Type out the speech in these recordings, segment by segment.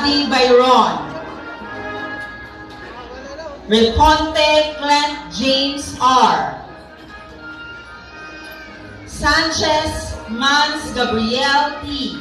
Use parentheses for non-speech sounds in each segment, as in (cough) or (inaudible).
Byron. Reponte Clint James R. Sanchez Mans Gabriel P.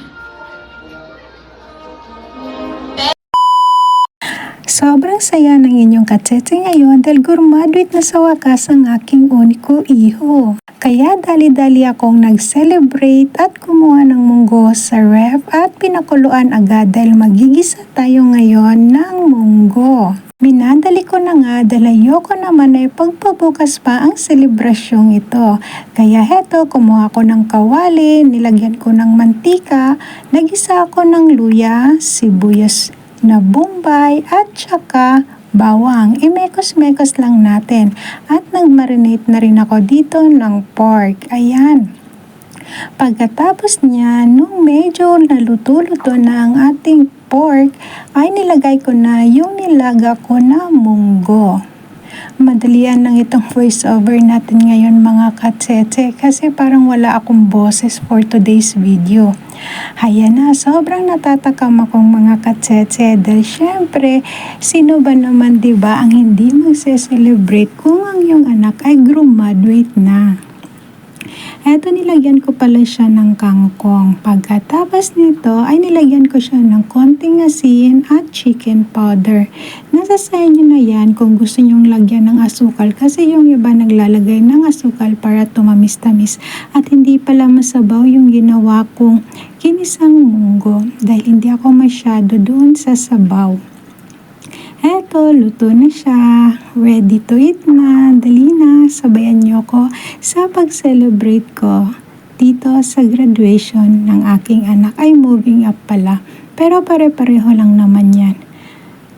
Sobrang saya ng inyong katsetse ngayon dahil gurmaduate na sa wakas ang aking uniko iho. Kaya dali-dali akong nag-celebrate at kumuha ng munggo sa ref at pinakuluan agad dahil magigisa tayo ngayon ng munggo. Minadali ko na nga dahil ayoko naman ay pagpabukas pa ang selebrasyong ito. Kaya heto, kumuha ko ng kawali, nilagyan ko ng mantika, nagisa ako ng luya, sibuyas na bombay at saka bawang. Imekos-mekos lang natin. At nag-marinate na rin ako dito ng pork. Ayan. Pagkatapos niya, nung medyo naluto-luto na ang ating pork, ay nilagay ko na yung nilaga ko na munggo. Madalian lang itong voice over natin ngayon mga katsetse kasi parang wala akong boses for today's video. Haya na, sobrang natatakam akong mga katsetse dahil syempre, sino ba naman 'di ba ang hindi magse-celebrate kung ang iyong anak ay graduate na. Eto nilagyan ko pala siya ng kangkong. Pagkatapos nito ay nilagyan ko siya ng konting asin at chicken powder. Nasa sa inyo na yan kung gusto nyong lagyan ng asukal kasi yung iba naglalagay ng asukal para tumamis-tamis at hindi pala masabaw yung ginawa kong kinisang munggo dahil hindi ako masyado doon sa sabaw. Eto, luto na siya. Ready to eat na. Dali na. Sabayan niyo ko sa pag-celebrate ko dito sa graduation ng aking anak. Ay, moving up pala. Pero pare-pareho lang naman yan.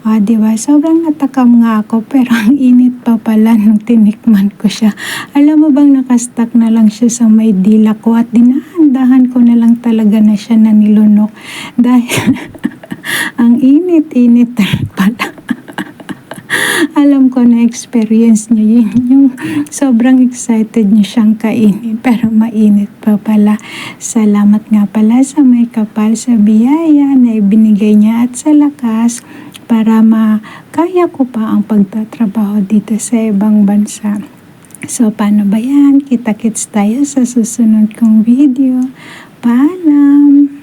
Ah, di ba? Sobrang natakam nga ako (laughs) pero ang init pa pala nung tinikman ko siya. Alam mo bang nakastuck na lang siya sa may dila ko at dinahandahan ko na lang talaga na siya na nilunok (laughs) dahil (laughs) ang init-init pala. Alam ko na experience niyo yun. (laughs) Yung sobrang excited niyo siyang kainin pero mainit pa pala. Salamat nga pala sa may kapal sa biyaya na ibinigay niya at sa lakas para makaya ko pa ang pagtatrabaho dito sa ibang bansa. So, paano ba yan? Kita-kits tayo sa susunod kong video. Paalam!